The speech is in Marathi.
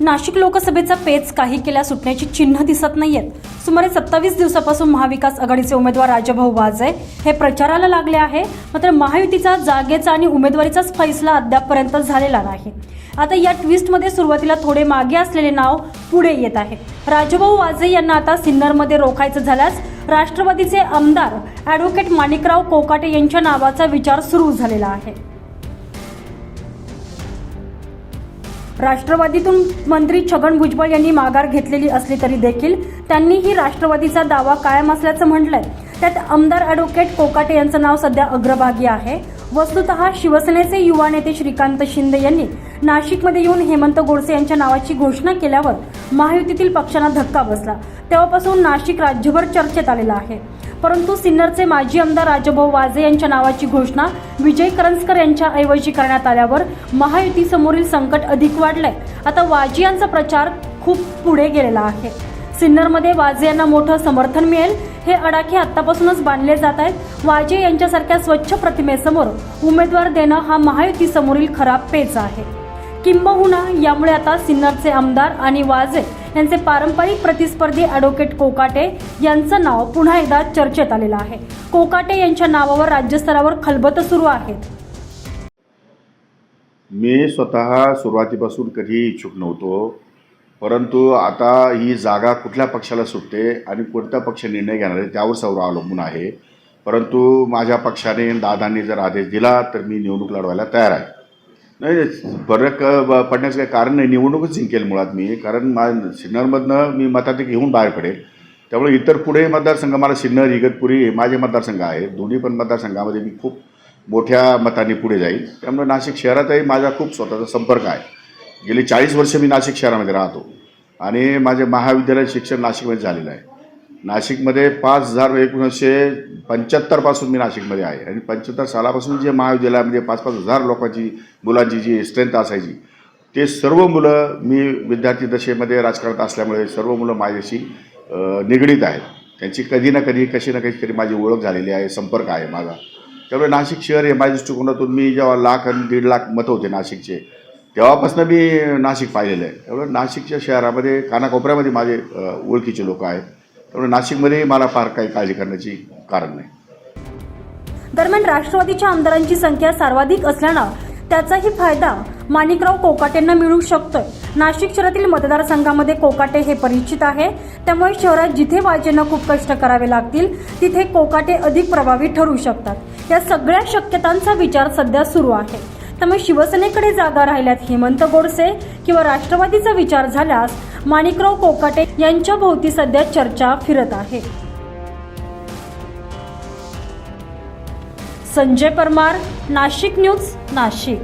नाशिक लोकसभेचा पेच काही केल्या सुटण्याची चिन्ह दिसत नाहीयेत. सुमारे सत्तावीस दिवसापासून महाविकास आघाडीचे उमेदवार राजाभाऊ वाजे हे प्रचाराला लागले आहे. मात्र महायुतीचा जागेचा आणि उमेदवारीचाच फैसला अद्यापपर्यंत झालेला नाही. आता या ट्विस्टमध्ये सुरुवातीला थोडे मागे असलेले नाव पुढे येत आहे. राजाभाऊ वाजे यांना आता सिन्नरमध्ये रोखायचं झाल्यास राष्ट्रवादीचे आमदार ॲडव्होकेट माणिकराव कोकाटे यांच्या नावाचा विचार सुरू झालेला आहे. राष्ट्रवादीतून मंत्री छगन भुजबळ यांनी माघार घेतलेली असली तरी देखील त्यांनीही राष्ट्रवादीचा दावा कायम असल्याचं म्हटलंय. त्यात आमदार अॅडव्होकेट कोकाटे यांचं नाव सध्या अग्रभागी आहे. वस्तुतः शिवसेनेचे युवा नेते श्रीकांत शिंदे यांनी नाशिकमध्ये येऊन हेमंत गोडसे यांच्या नावाची घोषणा केल्यावर महायुतीतील पक्षांना धक्का बसला. तेव्हापासून नाशिक राज्यभर चर्चेत आलेलं आहे. परंतु सिन्नरचे माजी आमदार राजभाऊ वाजे यांच्या नावाची घोषणा विजय करंजकर यांच्या ऐवजी करण्यात आल्यावर महायुतीसमोरील संकट अधिक वाढलंय. आता वाजे यांचा प्रचार खूप पुढे गेलेला आहे. सिन्नरमध्ये वाजे यांना मोठं समर्थन मिळेल हे अडाखे आतापासूनच बांधले जात आहेत. वाजे यांच्यासारख्या स्वच्छ प्रतिमेसमोर उमेदवार देणं हा महायुतीसमोरील खराब पेच आहे. किंबहुना यामुळे आता सिन्नरचे आमदार आणि वाजे यांचे पारंपरिक प्रतिस्पर्धी ॲडव्होकेट कोकाटे यांचं नाव पुन्हा एकदा चर्चेत आलेलं आहे. कोकाटे यांच्या नावावर राज्यस्तरावर खलबत सुरू आहेत. मी स्वतः सुरुवातीपासून कधी इच्छुक नव्हतो परंतु आता ही जागा कुठल्या पक्षाला सुटते आणि कोणता पक्ष निर्णय घेणार आहे त्यावर सर्व अवलंबून आहे. परंतु माझ्या पक्षाने दादांनी जर आदेश दिला तर मी निवडणूक लढवायला तयार आहे. नाही फरक पडण्याचं काही कारण नाही. निवडणूकच जिंकेल मुळात मी. कारण मा सिन्नरमधनं मी मताधिक घेऊन बाहेर पडेल. त्यामुळे इतर पुढे मतदारसंघ मला सिन्नर इगतपुरी हे माझे मतदारसंघ आहेत. दोन्ही पण मतदारसंघामध्ये मी खूप मोठ्या मतांनी पुढे जाईल. त्यामुळे नाशिक शहरातही माझा खूप स्वतःचा संपर्क आहे. गेली चाळीस वर्ष मी नाशिक शहरामध्ये राहतो. आणि माझे महाविद्यालय शिक्षण नाशिकमध्ये झालेलं आहे. नाशिकमध्ये पाच हजार एकोणीसशे पंच्याहत्तरपासून मी नाशिकमध्ये आहे. आणि पंच्याहत्तर सालापासून जे महाविद्यालयामध्ये म्हणजे पाच पाच हजार लोकांची मुलांची जी स्ट्रेंथ असायची ते सर्व मुलं मी विद्यार्थी दशेमध्ये राजकारणात असल्यामुळे सर्व मुलं माझ्याशी निगडीत आहेत. त्यांची कधी ना कधी कशी ना कशी तरी माझी ओळख झालेली आहे संपर्क आहे माझा. त्यामुळे नाशिक शहर हे माझ्या दृष्टिकोनातून मी जेव्हा लाख आणि दीड लाख मतं होते नाशिकचे तेव्हापासून मी नाशिक पाहिलेलं आहे. त्यामुळे नाशिकच्या शहरामध्ये कानाकोपऱ्यामध्ये माझे ओळखीचे लोक आहेत. त्यामुळे नाशिकमध्ये मला फार काही काळजी करण्याची कारण नाही. दरम्यान राष्ट्रवादीच्या आमदारांची संख्या सर्वाधिक असल्यानं त्याचाही फायदा माणिकराव कोकाटेंना मिळू शकतोय. नाशिक शहरातील मतदारसंघामध्ये कोकाटे हे परिचित आहे. त्यामुळे शहरात जिथे वाजेंना खूप कष्ट करावे लागतील तिथे कोकाटे अधिक प्रभावी ठरू शकतात. या सगळ्या शक्यतांचा विचार सध्या सुरू आहे. त्यामुळे शिवसेनेकडे जागा राहिल्यात हेमंत गोडसे किंवा राष्ट्रवादीचा विचार झाल्यास माणिकराव कोकाटे यांच्या भोवती सध्या चर्चा फिरत आहे. संजय परमार नाशिक न्यूज नाशिक.